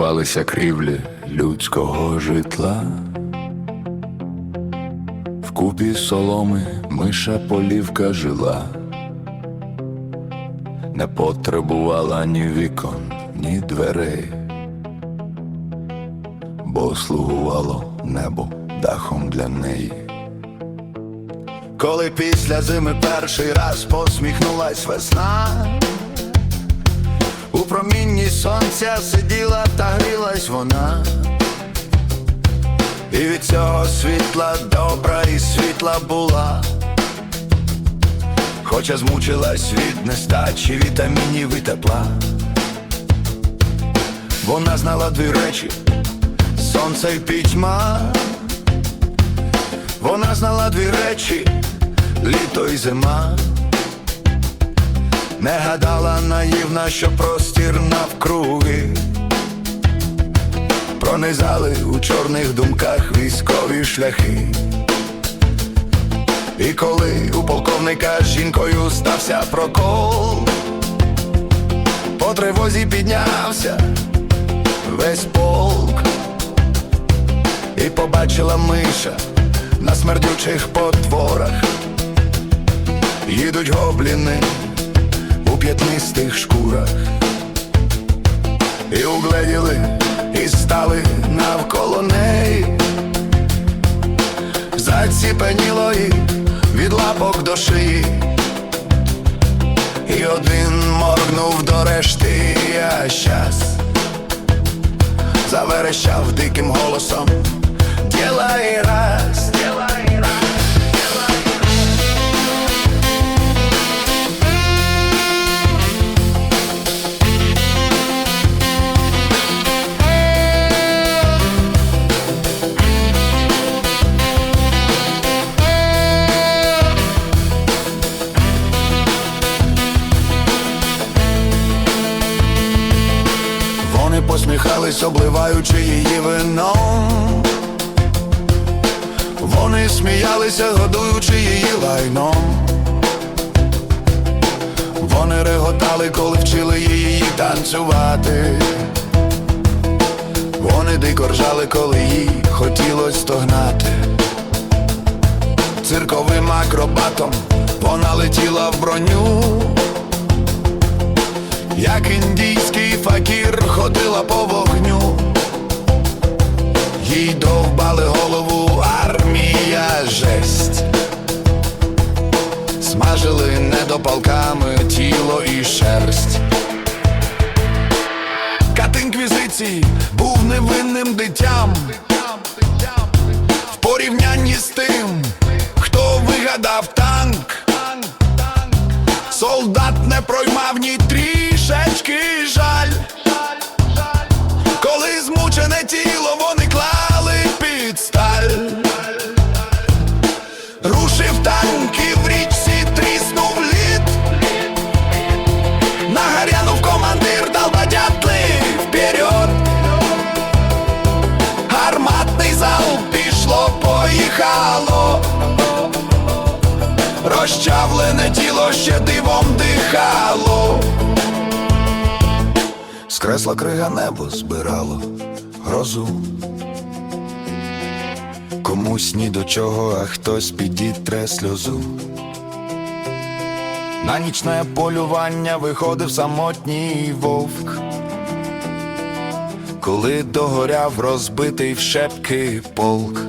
де крівлі людського житла. Вкупі соломи миша полівка жила, не потребувала ні вікон, ні дверей, бо слугувало небо дахом для неї. Коли після зими перший раз посміхнулась весна, у промінні сонця сиділа та грілась вона, і від цього світла добра і світла була, хоча змучилась від нестачі вітамінів і тепла. Вона знала дві речі, сонце й пітьма. Вона знала дві речі, літо і зима. Не гадала наївна, що простір навкруги Пронизали у чорних думках військові шляхи. І коли у полковника з жінкою стався прокол, по тривозі піднявся весь полк, і побачила миша на смердючих потворах. Їдуть гобліни у п'ятнистих шкурах, і угледіли, і стали навколо неї, заціпеніло їх від лапок до шиї, і один моргнув до решти, а щас заверещав диким голосом. Ділай раз, Посміхались, обливаючи її вином. Вони сміялися, годуючи її лайном. Вони реготали, коли вчили її танцювати. Вони дико ржали, коли їй хотілось стогнати. Цирковим акробатом вона летіла в броню. Як індійський факір ходила по вогню, їй довбали голову армія жесть, смажили недопалками тіло і шерсть. Кат інквізиції був невинним дитям в порівнянні з тим, хто вигадав танк. Солдат не проймав ні трішечки жаль. Коли змучене тіло вони клали під сталь. Рушив танк і в річці тріснув лід. Нагорянув командир долбодятли вперед. Гарматний зал пішло, поїхало. Розчавлене тіло ще дивом дихало. Скресла крига небо збирало грозу. Комусь ні до чого, а хтось підітре сльозу. На нічне полювання виходив самотній вовк. Коли догоряв розбитий в шепки полк.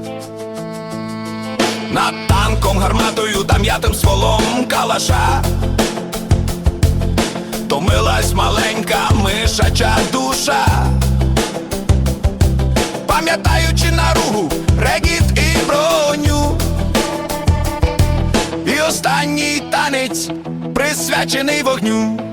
Над танком, гарматою та м'ятим стволом калаша Томилась маленька мишача душа, пам'ятаючи наругу, регіт і броню, і останній танець присвячений вогню.